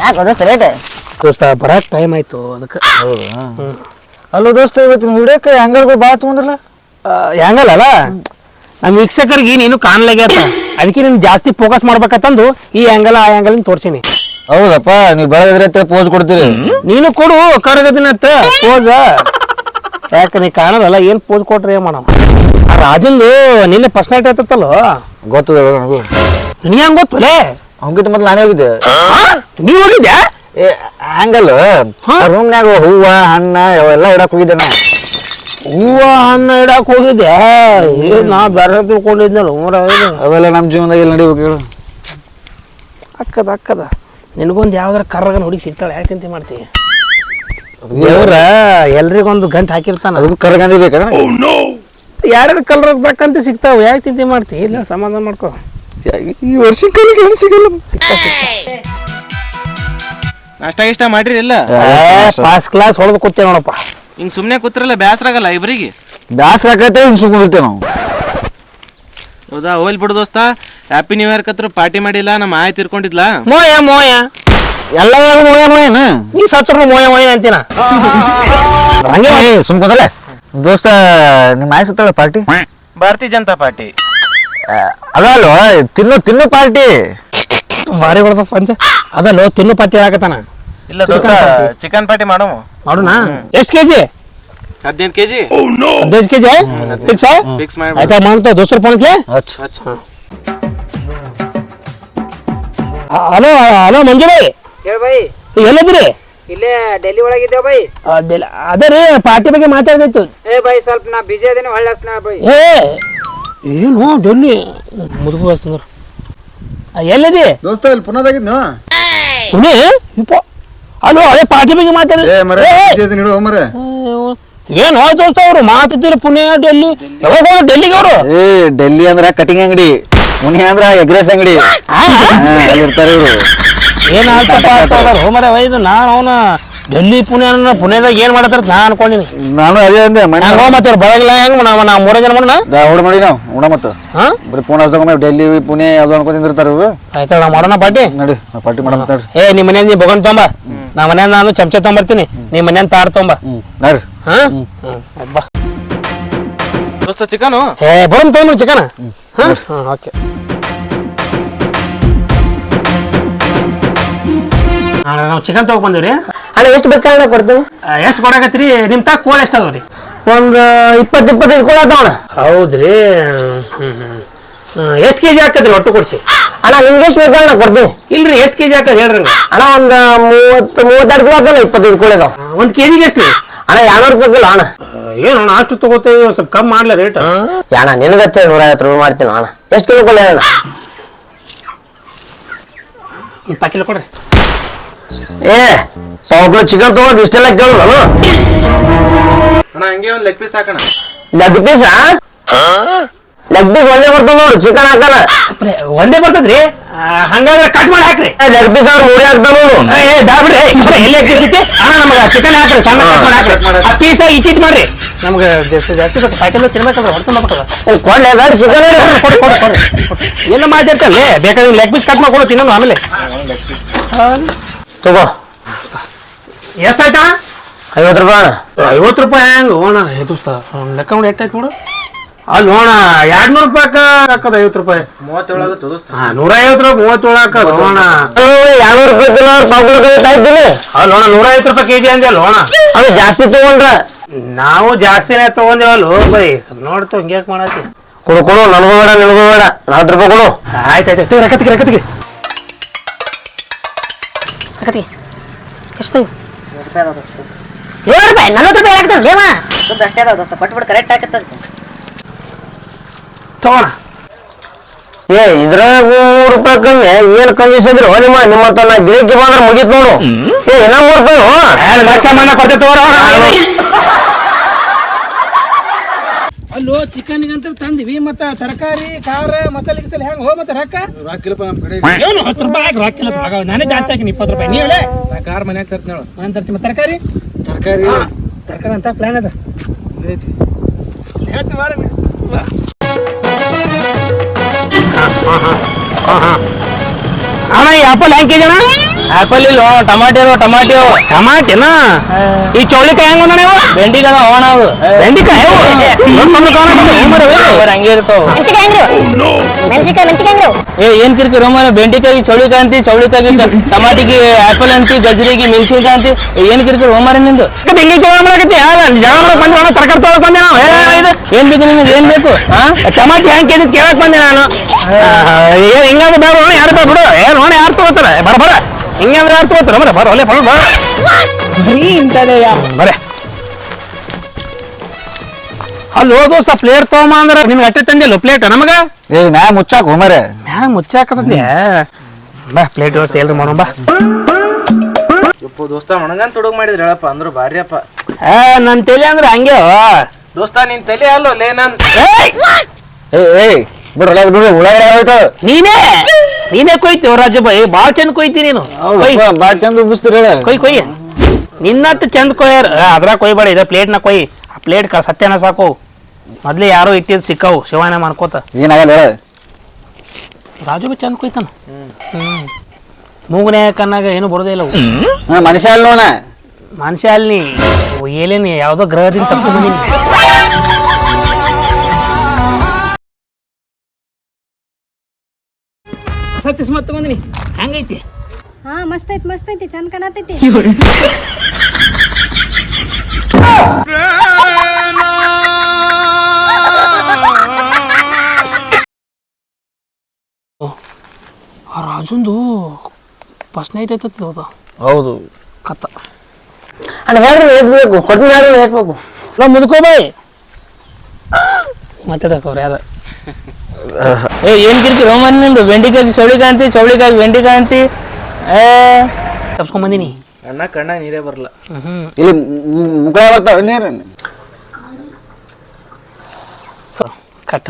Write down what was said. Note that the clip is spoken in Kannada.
ಯಾಕೆ ದೋಸ್ತ ರೇಟ್ ದೋಸ್ತ ಬರಾಕ್ ಟೈಮ್ ಆಯ್ತು ಅದಕ್ಕೆ. ಹೌದಾ? ಅಲ್ಲೋ ದೋಸ್ತ ಇವತ್ತಿನ ವಿಡಿಯೋಕ್ಕೆ ಹ್ಯಾಂಗಲ್ಗಳು ಭಾಳ ತೊಗೊಂಡ್ರಲ್ಲ? ಅಲ್ಲ? ನಮ್ಮ ವೀಕ್ಷಕರಿಗೆ ನೀನು ಕಾಣಲಾಗ್ಯಾತ ಅದಕ್ಕೆ ನೀನು ಜಾಸ್ತಿ ಫೋಕಸ್ ಮಾಡ್ಬೇಕಂತಂದು ಈ ಆ್ಯಂಗಲ್ ಆ ಆ್ಯಂಗಲ್ ತೋರ್ಸೀನಿ. ಹೌದಪ್ಪ ನೀವು ಬೆಳಗ್ಗೆ ಪೋಸ್ ಕೊಡ್ತೀರಿ. ನೀನು ಕೊಡು ಕರಗದಿನತ್ತ ಪೋಸ್ ಯಾಕೆ ನೀ ಕಾಣದಲ್ಲ ಏನ್ ಪೋಸ್ ಕೊಟ್ರಿ ಏನ್ ಮಾಡವ ಆ ರಾಜಂದು ನಿನ್ನೆ ಫಸ್ಟ್ ನೈಟ್ ಆಯ್ತತ್ತಲ್ಲ? ಗೊತ್ತದ ನನಗೂ. ನಿನಗೆ ಗೊತ್ತು ಗೊತ್ತಲೇ ಅವನಕಿಂತ ಮೊದ್ಲು ನಾನೇ ಹೋಗಿದ್ದೆ. ನೀವು ಹೋಗಿದ್ಯಾ? ಏ ಹ್ಯಾಂಗಲ್ ರೂಮ್ನ್ಯಾಗ ಹೂವ ಹಣ್ಣ ಅವೆಲ್ಲ ಇಡಕ್ ಹೋಗಿದ್ದೆ ನಾ ಹೂವ ಹಣ್ಣು ಇಡಕ್ ಹೋಗಿದ್ದೆ ಏ ನಾ ಬೇರೆ ತಿಳ್ಕೊಂಡಿದ್ನಲ್ಲ ಊರ ಅವೆಲ್ಲ ನಮ್ಮ ಜೀವನದಾಗ ಎಲ್ಲಿ ನಡಿಬೇಕು ಹೇಳು. ಅಕ್ಕದ ಅಕ್ಕದ. ನಿನಗೊಂದು ಯಾವ್ದಾರ ಕರ್ರಗನ ಹುಡುಗಿ ಸಿಗ್ತಾಳೆ ಯಾಕೆ ಚಿಂತೆ ಮಾಡ್ತೀವಿ ದೇವ್ರ ಎಲ್ರಿಗೊಂದು ಗಂಟು ಹಾಕಿರ್ತಾನ. ಅದಕ್ಕೂ ಕರ್ಗಂದಿ ಬೇಕಾ ಯಾರ್ಯಾರ ಕಲರ್ ಬೇಕಂತ ಸಿಗ್ತಾವ. ಯಾಕೆ ತಿಂತಿ ಮಾಡ್ತಿ? ಇಲ್ಲ ಸಮಾಧಾನ ಮಾಡ್ಕೋ. ಈ ವರ್ಷ ಕಲಿಗೆ ಏನು ಸಿಗಲ್ಲ? ಸಿಗ್ತಾ ಸಿಗ್ತಾ. ನಾಷ್ಟ ಇಷ್ಟ ಮಾಡ್ರಿ ಇಲ್ಲ ಫಾಸ್ಟ್ ಕ್ಲಾಸ್ ಹೊಡೆದು ಕೂತೇವೆ ನೋಡಪ್ಪ. ಹಿಂಗ್ ಸುಮ್ನೆ ಕೂತ್ರಲ್ಲ ಬ್ಯಾಸರ ಆಗಲ್ಲ ಇಬ್ರಿಗೆ? ಬ್ಯಾಸರ ಹಿಂಗ್ ಹಿಂಗೆ ಸುಮ್ಕೊಂಡಿರ್ತೇವೆ ನಾವು. ಹೌದಾ ಹೋಲ್ ಬಿಡು ದೋಸ್ತ. ಹ್ಯಾಪಿ ನ್ಯೂ ಇಯರ್ ಕತ್ರ. ಪಾರ್ಟಿ ಮಾಡಿಲ್ಲ ನಮ್ಮ ಆಯ್ ತಿರ್ಕೊಂಡಿದ್ಲ? ಮೋಯ ಮೋಯ. ಎಲ್ಲ ಮೋಯ ಮೋಯನ? ನೀ ಸತ್ರು ಮೋಯ ಮೋಯ ಅಂತೀನ? ಹಂಗೆ ಏ ಸುಮ್ಕೊಂದಲ್ಲ ದೋಸ್ತ ನಿಮ್ಮ ಆಯ್ ಸತ್ತಾಳೆ ಪಾರ್ಟಿ. ಭಾರತೀಯ ಜನತಾ ಪಾರ್ಟಿ. ಅದಲ್ವ ತಿನ್ನು ತಿನ್ನು ಪಾರ್ಟಿ. ಭಾರಿ ಹೊಡೆದ ಪಂಚ. ಅದಲ್ಲ ತಿನ್ನು ಪಾರ್ಟಿ ಹೇಳಕತ್ತಾನ. ಇಲ್ಲ ದೋಸ್ತ ಚಿಕನ್ ಪಾರ್ಟಿ ಮಾಡೋ ಮಾಡೋಣ ಎಷ್ಟು ಕೆಜಿ? ಹದಿನೈದು ಕೆಜಿ. ಹದಿನೈದು ಕೆಜಿ ಫಿಕ್ಸ್ ಫಿಕ್ಸ್ ಮಾಡಿ ಆಯ್ತಾ ಮಾಡ್ತಾ ದೋಸ್ತರ ಹಚ್ ಹಲೋ ಹಲೋ ಮಂಜು ಬಾಯಿ ಹೇಳಿ ಬೈ ಎಲ್ಲದ್ರಿ ಇಲ್ಲೇ ಡೆಲ್ಲಿ ಒಳಗಿದ್ದೇವ ಬೈ. ಅದೇ ರೀ ಪಾರ್ಟಿ ಬಗ್ಗೆ ಮಾತಾಡ್ತಿತ್ತು. ಏ ಬೈ ಸ್ವಲ್ಪ ನಾ ಬಿಜಿ ಅದೇನೆ ಹೊಳ್ಳಿ ಹಚ್ನ ಬೈ. ಏ ಏನು ಡೆಲ್ಲಿ? ಮುದುಕು ಬಸ್ತಂದ್ರ ಎಲ್ಲದಿ? ದೋಸ್ತ ಇಲ್ಲಿ ಪುನದಾಗಿದ್ನು? ಪುಣೆ? ಇಪ್ಪ ಅಲ್ಲೋ ಅದೇ ಪಾರ್ಟಿ ಬಗ್ಗೆ ಮಾತಾಡಿದ ಏ ಮರ ಇಡು ಮರ. ಏನು ದೋಸ್ತ ಅವರು? ಮಾತಾಡ್ತೀರ ಪುಣೆ ಡೆಲ್ಲಿ. ಯಾವಾಗ ಹೋದ್ರು ಡೆಲ್ಲಿಗೆ ಅವರು? ಏ ಡೆಲ್ಲಿ ಅಂದ್ರ ಕಟಿಂಗ್ ಅಂಗಡಿ ಪುಣೆ ಅಂದ್ರ ಎಗ್ರೆಸ್ ಅಂಗಡಿ. ಹಾ, ಅಲ್ಲಿರ್ತಾರೆ ಇವ್ರು. ಏನು ಆಗ್ತಪ್ಪ ಹೋಮರ ವೈದು ನಾನು ಅವನ ಡೆಲ್ಲಿ ಪುಣೆ ಅನ್ನೋ ಪುಣೆದಾಗ ಏನು ಮಾಡತ್ತಾರ ನಾ ಅನ್ಕೊಂಡಿನಿ. ನಾನು ಅದೇ ಅಂದೆ ಮನೆ ನಾನು ಹೋಗ ಮತ್ತೆ ಬರಗಿಲ್ಲ ಹೆಂಗ್ ನಾವು ನಾವು ಮೂರೇ ಜನ ಮಾಡೋಣ ಮಾಡಿ ನಾವು ಉಣ ಮತ್ತು. ಹಾಂ? ಬರೀ ಪುಣೆ ಹಚ್ದಾಗ ಡೆಲ್ಲಿ ಪುಣೆ ಅದು ಅನ್ಕೊಂತಿರ್ತಾರೆ ಇವ್ರು. ಆಯ್ತಾ ನಾವು ಮಾಡೋಣ ಪಾರ್ಟಿ? ನಡಿ ಪಾರ್ಟಿ ಮಾಡೋಣ ನಡ್ರಿ ಏ ನಿಮ್ಮ ಮನೆಯಿಂದ ನೀ ಬಗನ್ ತೊಂಬ. ನಾ ಮನೆಯಿಂದ ನಾನು ಚಮಚ ತೊಂಬರ್ತೀನಿ. ನಿಮ್ಮ ಮನೆಯಿಂದ ತಾಡ್ ತೊಂಬ. ನಡ್ರಿ ಹಾಂ? ಬಾ. ದೋಸ್ತ ಚಿಕನು? ಏ ಬರೋಮ್ ತಗೊಂಡು ಚಿಕನ. ಹಾಂ? ಹಾಂ ಓಕೆ. ನಾವು ಚಿಕನ್ ತಗೊ ಬಂದಿವ್ರಿ ಅಣ್ಣ ಎಷ್ಟು ಬೇಕಾದ್ರೆ ಕೊಡ್ತೀವಿ ಎಷ್ಟು ಕೊಡಕತ್ತೀರಿ? ನಿಮ್ಮ ತಾ ಕೋಳಿ ಎಷ್ಟು ಅದಾವ್ರಿ ಒಂದು ಇಪ್ಪತ್ತು ಇಪ್ಪತ್ತೈದು ಕೂಡ ಅದಾವಣ ಹೌದ್ರಿ. ಎಷ್ಟು ಕೆ ಜಿ ಹಾಕದ್ರಿ ಒಟ್ಟು ಕೊಡ್ಸಿ? ಅಣ್ಣ ನಿಮ್ಗೆ ಎಷ್ಟು ಬೇಕಾದ್ರೆ ಕೊಡ್ತೀನಿ ಇಲ್ರಿ ಎಷ್ಟು ಕೆಜಿ ಹಾಕದ್ ಹೇಳ್ರಿ ಅಣ್ಣ ಒಂದು ಮೂವತ್ತು ಮೂವತ್ತೆರಡು ಕೂಡ ಅದಾವಲ್ಲ ಇಪ್ಪತ್ತೈದು ಕೂಡ ಅದಾವ. ಒಂದು ಕೆ ಜಿಗೆ ಎಷ್ಟು ಅಣ್ಣ ಎರಡ್ನೂರು ರೂಪಾಯಿ ಕಿಲೋ ಅಣ್ಣ. ಏನು ಅಣ್ಣ ಅಷ್ಟು ತಗೋತೇವೆ ಒಂದ್ ಸ್ವಲ್ಪ ಕಮ್ಮಿ ಮಾಡ್ಲ ರೇಟ್? ಅಣ್ಣ ನಿನಗತ್ತೆ ನೂರ ಐವತ್ತು ರೂಪಾಯಿ ಮಾಡ್ತೀನಿ ಅಣ್ಣ. ಎಷ್ಟು ಕಿಲೋ ಕೊಡ್ಲಿ ಅಣ್ಣ? ಒಂದು ಪಾಕಿಲ ಕೊಡ್ರಿ. ಏ ಪಾವು ಕಿಲೋ ಚಿಕನ್ ತಗೊಂಡು ಇಷ್ಟೆಲ್ಲ ಕೇಳೋದು ಅಣ್ಣ ಹಂಗೆ ಒಂದ್ ಲೆಗ್ ಪೀಸ್ ಹಾಕಣ. ಲೆಗ್ ಪೀಸ್ ಲೆಗ್ ಪೀಸ್ ಒಂದೇ ಬರ್ತದ ನೋಡು ಚಿಕನ್ ಹಾಕಲ್ಲ. ಒಂದೇ ಬರ್ತದ್ರಿ? ಹಂಗಾದ್ರೆ ಕಟ್ ಮಾಡಿ ಹಾಕ್ರಿ. ಲೆಗ್ ಪೀಸ್ ಅವ್ರು ಮೂರೇ ಹಾಕ್ತಾನ ನೋಡು. ಏ ಬ್ಯಾಡ್ಬಿಡ್ರಿ ಎಲ್ಲಿ ಹಾಕಿರ್ತಿ ಅಣ್ಣ ನಮ್ಗೆ ಚಿಕನ್ ಹಾಕ್ರಿ ಸಣ್ಣ ಕಟ್ ಮಾಡಿ ಹಾಕ್ರಿ. ಆ ಪೀಸ ಇಟ್ಟಿಟ್ ಮಾಡ್ರಿ. ನಮ್ಗೆ ಜಾಸ್ತಿ ಜಾಸ್ತಿ ಬೇಕು ಪ್ಯಾಕೆಲ್ಲ ತಿನ್ಬೇಕಂದ್ರೆ ಹೊರತು ಮಾಡ್ಬೇಕಲ್ಲ ಏ, ಕೊಡ್ಲೆ ಬೇಡ ಚಿಕನ್ ಕೊಡಿ ಕೊಡಿ ಕೊಡಿ ಎಲ್ಲ ಮಾತಾಡ್ತಲ್ಲ ಬೇಕಾದ್ರೆ ಲೆಗ್ ಪೀಸ್ ಕಟ್ ಮಾಡ್ಕೊಂಡು ತಿನ್ನೋಣ ಆಮೇಲೆ. ತಗೋ. ಎಷ್ಟಾಯ್ತಾ? ಐವತ್ತು ರೂಪಾಯಿ ಐವತ್ತು ರೂಪಾಯಿ ಹೆಂಗ್? ಓಣ ಇದು ಲೆಕ್ಕ ನೋಡಿ ಎಷ್ಟಾಯ್ತು ನೋಡು. ಅಲ್ಲಿ ಓಣ ಎರಡ್ ನೂರು ರೂಪಾಯಿ ಹಾಕದ ಐವತ್ತು ರೂಪಾಯಿ. ಮೂವತ್ತೇಳಾಗುತ್ತೆ ದೋಸ್ತ? ಹಾ ನೂರ ಐವತ್ತು ರೂಪಾಯಿ ಮೂವತ್ತೇಳು ಹಾಕದ ಓಣ. ಎರಡ್ನೂರು ರೂಪಾಯಿ ಕಿಲೋ ಕೈ ಇದ್ದೀನಿ ಅಲ್ಲಿ ಓಣ ನೂರ ಐವತ್ತು ರೂಪಾಯಿ ಕೆಜಿ ಅಂದೆ ಅಲ್ಲ ಓಣ ಅದು ಜಾಸ್ತಿ ತಗೊಂಡ್ರ. ನಾವು ಜಾಸ್ತಿನೇ ತಗೊಂದೇವಲ್ಲ ಬೈ ಸ್ವಲ್ಪ ನೋಡ್ತು ಹಿಂಗೆ ಯಾಕೆ ಮಾಡತ್ತಿ ಕೊಡು ಕೊಡು ನನಗೂ ಬೇಡ ನಿನಗೂ ಬೇಡ. ನಲ್ವತ್ತು ರೂಪಾಯಿ ಕೊಡು. ಆಯ್ತು ಆಯ್ತು ತೆಗಿ ರಕತ್ತಿಗೆ ರಕತ್ತಿಗೆ ಕತಿ. ಎಷ್ಟು ಏಳು ರೂಪಾಯಿ? ನಲ್ವತ್ತು ರೂಪಾಯಿ ಆಗ್ತದೆ? ಲೇವ. ದುಡ್ಡು ಅಷ್ಟೇ ಅದಾವ ದೋಸ್ತ. ಕರೆಕ್ಟ್ ಆಗತ್ತದ ತಗೋಣ. ಏ ಇದ್ರಾಗ ಮೂರು ರೂಪಾಯಿ ಕಮ್ಮಿ. ಏನ್ ಕಮ್ಮಿಸಿದ್ರು ಇದ್ರು ನಿಮ್ಮ ನಿಮ್ಮ ತನ್ನ ಗಿರಾಕಿ ಬಂದ್ರೆ ಮುಗೀತ್ ನೋಡು. ಏ ಇನ್ನ ಮೂರು ರೂಪಾಯಿ. ಮತ್ತೆ ಮನೆ ಕೊಡ್ತೇವೆ ತಗೋರ ಕಿಲೋ ಚಿಕನ್ ಅಂತ ತಂದ್ವಿ ಮತ್ತ ತರಕಾರಿ ಖಾರ ಮಸಾಲೆ ಗಿಸಲ್ ಹೆಂಗ್ ಹೋ ಮತ್ತ ರೊಕ್ಕ? ಏನು ಹತ್ತು ರೂಪಾಯಿ ಹಾಕಿ ರಾಕಿಲ್ಲ ನಾನೇ ಜಾಸ್ತಿ ಹಾಕಿನಿ ಇಪ್ಪತ್ತು ರೂಪಾಯಿ. ನೀ ಹೇಳೆ. ನಾ ಕಾರ್ ಮನೆ ತರ್ತೀನಿ ನಾನು ತರ್ತೀನಿ. ಮತ್ತೆ ತರಕಾರಿ? ತರಕಾರಿ. ತರಕಾರಿ ಅಂತ ಪ್ಲಾನ್ ಅದ. ಹೇಳ್ತೀನಿ ಅಣ್ಣ ಆಪಲ್ ಹೆಂಗೆ ಕೇಳಣ್ಣ ಆಪಲ್ ಇಲ್ಲ ಟಮಾಟೆ ಅದಾವ ಟಮಾಟೆ ಟಮಾಟಿನ ಈ ಚೌಳಿಕಾಯಿ ಹೆಂಗ್ ನೀವು ಬೆಂಡಿಗೆ ಅದಾವ ಅವಣ ಅದು ಬೆಂಡಿಕಾಯಿ ಅವು. ದೊಡ್ಡ್ ಸಣ್ಣ ಕಾಣಕತ್ತಾವ, ಸುಮಾರು ಅವೆ. ಅವ್ರ್ ಹಂಗೆ ಇರ್ತಾವ ಮೆಣಸಿಕಾಯಿ ಮೆಣಸಿಕಾಯಿ ಮೆಣಸಿಕಾಯಿ ಏ ಏನ್ ಕಿರ್ಕಿ ರೋಮನ ಬೆಂಡಿಕಾಯಿ ಚೌಳಿಕಾಯಿ ಅಂತಿ ಚೌಳಿಕಾಯಿ ಟಮಾಟಿಗೆ ಆಪಲ್ ಅಂತಿ ಗಜರಿಗೆ ಮೆಣಸಿನ್ಕಾಯಿ ಅಂತಿ ಏನ್ ಕಿರ್ಕಿ ರೋಮರ ನಿಂದು ಯಾಕೆ ಹಿಂಗೆ ಜಗಳ ಮಾಡಕತ್ತಿ? ಯಾವ್ದು? ಜಗಳ ಮಾಡಕ್ ಬಂದೆ ನಾನು ತರಕಾರಿ ತಗೊಳಕ್ ಬಂದೆ ನಾವು ಏ, ಇದು ಏನ್ ಬೇಕು ನಿನಗೆ ಏನ್ ಬೇಕು ಹಾ ಟಮಾಟಿ ಹೆಂಗ್ ಕೆಜಿ ಕೇಳಕ್ ಬಂದೆ ನಾನು ಏನ್ ಹಿಂಗಾದ್ರೆ ಬೇಡ ನೋಡಿ ಯಾರು ಬಿಡು ಏ ನೋಡಿ ಯಾರು ತಗೋತಾರ ಬರ ಬರ ಹಿಂಗಂದ್ರೆ ಯಾರು ತಗೋತಾರ? ಬರ ಬರ ಒಲೆ ಬರ ಬರ ಬರೇ. ಅಲ್ಲೋ ದೋಸ್ತ ಪ್ಲೇಟ್ ತಗೊಂಬ ಅಂದ್ರೆ ನಿಮ್ಗೆ ಅಟ್ಟೆ ತಂದಿಲ್ಲ ಪ್ಲೇಟ್ ನಮಗ? ಏ ನಾ ಮುಚ್ಚಾಕ ಹೋಮರೆ ಮ್ಯಾಗ ಮುಚ್ಚಾಕತ್ತಂದೆ ಬಾ ಪ್ಲೇಟ್ ವ್ಯವಸ್ಥೆ ಎಲ್ರು ಮಾಡೋಣ ಬಾ. ಯಪ್ಪ ದೋಸ್ತ ಒಣಗನ್ ತುಡುಗ್ ಮಾಡಿದ್ರಿ ಹೇಳಪ್ಪ ಅಂದ್ರು ಭಾರಿಯಪ್ಪ. ಏ ನನ್ನ ತಲೆ ಅಂದ್ರೆ ಹಂಗೆ ದೋಸ್ತ ನಿನ್ ತಲೆ ಅಲ್ಲೋ ಲೇ ನನ್ ಏ ಏ ಬಿಡ್ರಲ್ಲ ಬಿಡ್ರಿ ಉಳ್ಳಾಗಡೆ ಹೋಯ್ತು? ನೀನೇ? ನೀನೇ ಕೊಯ್ತೀವ ಏ ಭಾಳ ಚಂದ ಕೊಯ್ತಿ ನೀನು. ಕೊಯ್. ಬಾಳ ಚಂದ ಉಬ್ಬಿಸ್ತೀರಿ ಕೊಯ್ ಕೊಯ್ಯ ನಿನ್ನಟ್ಟು ಚಂದ ಕೊಯ್ಯಾರ. ಅದ್ರಾಗ ಕೊಯ್ಬೇಡ ಇದ ಪ್ಲೇಟ್ನ ಕೊಯ್. ಆ ಪ್ಲೇಟ್ ಕ ಸತ್ಯನ ಸಾಕು. ಮೊದ್ಲೇ ಯಾರೋ ಇಟ್ಟಿದ್ ಸಿಕ್ಕವು ಶಿವಾನ ಮಾಡ್ಕೋತ. ಏನಾಗಲ್ಲ ರಾಜು ಬಿ ಚಂದ ಕೊಯ್ತಾನ? ಮೂಗನೇ ಕಣ್ಣಾಗ ಏನು ಬರೋದೇ ಇಲ್ಲ ಅವು. ಮನುಷ್ಯ ಅಲ್ಲ ನೋಣ ಮನುಷ್ಯ ಅಲ್ಲಿ ನೀ. ಏಲೇನಿ ಯಾವುದೋ ಗ್ರಹದಿಂದ ತಪ್ಪು ಬಂದೀನಿ ಹೊಸ ಚಸ್ಮಾ ಹಂಗೈತಿ ಹೆಂಗೈತಿ ಹಾ ಮಸ್ತ್ ಐತಿ ಮಸ್ತ್ ಐತಿ ಚಂದ ಕಾಣತೈತಿ. ಆ ರಾಜುಂದು ಫಸ್ಟ್ ನೈಟ್ ಹೌದು? ಹೌದು. ಕತ್ತ ಅಣ್ಣ ಹೇಳ್ರಿ ಹೇಳ್ಬೇಕು? ಹೊಡೆದ ಹೇಳ್ರಿ ಹೇಳ್ಬೇಕು? ಇಲ್ಲ ಮುದ್ಕೋ ಬಾಯ್. ಮಾತಾಡಕ ಅವ್ರು ಯಾರ? ಏ ಏನ್ ಕಿರ್ಕಿ ರೋಮನ್ ನಿಂದು ಬೆಂಡಿಕಾಯಿ ಚೌಳಿಕಾಯಿ ಅಂತಿ ಚೌಳಿಕಾಯಿ ಬೆಂಡಿಕಾಯಿ ಅಂತಿ ಏ ತಪ್ಸ್ಕೊಂಡ್ ಬಂದೀನಿ ಅಣ್ಣ ಕಣ್ಣ ನೀರೇ ಬರಲ್ಲ ಇಲ್ಲಿ ಮುಖ ಬರ್ತಾವ ನೀರು ಕಟ್